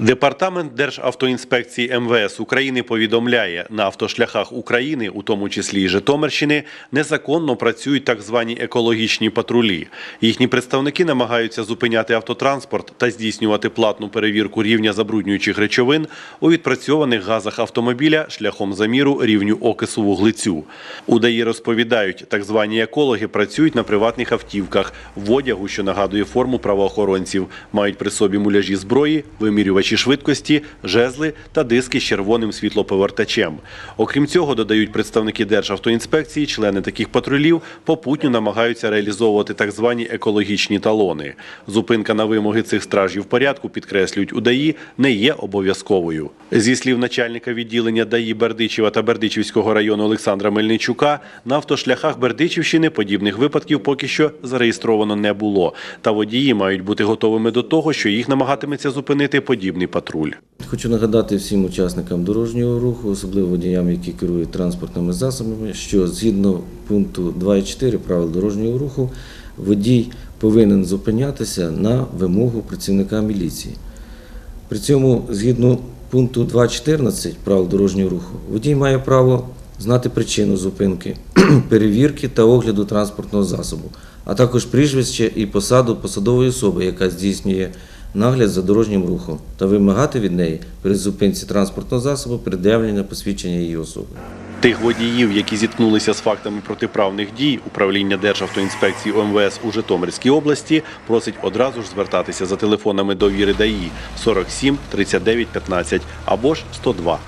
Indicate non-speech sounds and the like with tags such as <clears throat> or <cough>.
Департамент Державтоінспекції МВС України повідомляє, на автошляхах України, у тому числі і Житомирщини, незаконно працюють так звані екологічні патрулі. Їхні представники намагаються зупиняти автотранспорт та здійснювати платну перевірку рівня забруднюючих речовин у відпрацьованих газах автомобіля шляхом заміру рівню окису вуглецю. У ДАІ розповідають, так звані екологи працюють на приватних автівках, в одягу, що нагадує форму правоохоронців, мають при собі муляжі зброї, вимірювачі швидкості, жезли та диски з червоним світлоповертачем. Окрім цього, додають представники Державтоінспекції, члени таких патрулів попутньо намагаються реалізовувати так звані екологічні талони. Зупинка на вимоги цих стражів порядку, підкреслюють у ДАІ, не є обов'язковою. Зі слів начальника відділення ДАІ Бердичева та Бердичівського району Олександра Мельничука, на автошляхах Бердичівщини подібних випадків поки що зареєстровано не було. Та водії мають бути готовими до того, що їх намагатиметься зупинити подібний патруль. Хочу нагадати всім учасникам дорожнього руху, особливо водіям, які керують транспортними засобами, що згідно пункту 2.4 правил дорожнього руху водій повинен зупинятися на вимогу працівника міліції. При цьому, згідно пункту 2.14 правил дорожнього руху, водій має право знати причину зупинки, <clears throat> перевірки та огляду транспортного засобу, а також прізвище і посаду посадової особи, яка здійснює нагляд за дорожнім рухом, та вимагати від неї при зупинці транспортного засобу пред'явлення посвідчення її особи. Тих водіїв, які зіткнулися з фактами протиправних дій, управління Державтоінспекції ОМВС у Житомирській області просить одразу ж звертатися за телефонами довіри ДАІ 47 39 15 або ж 102.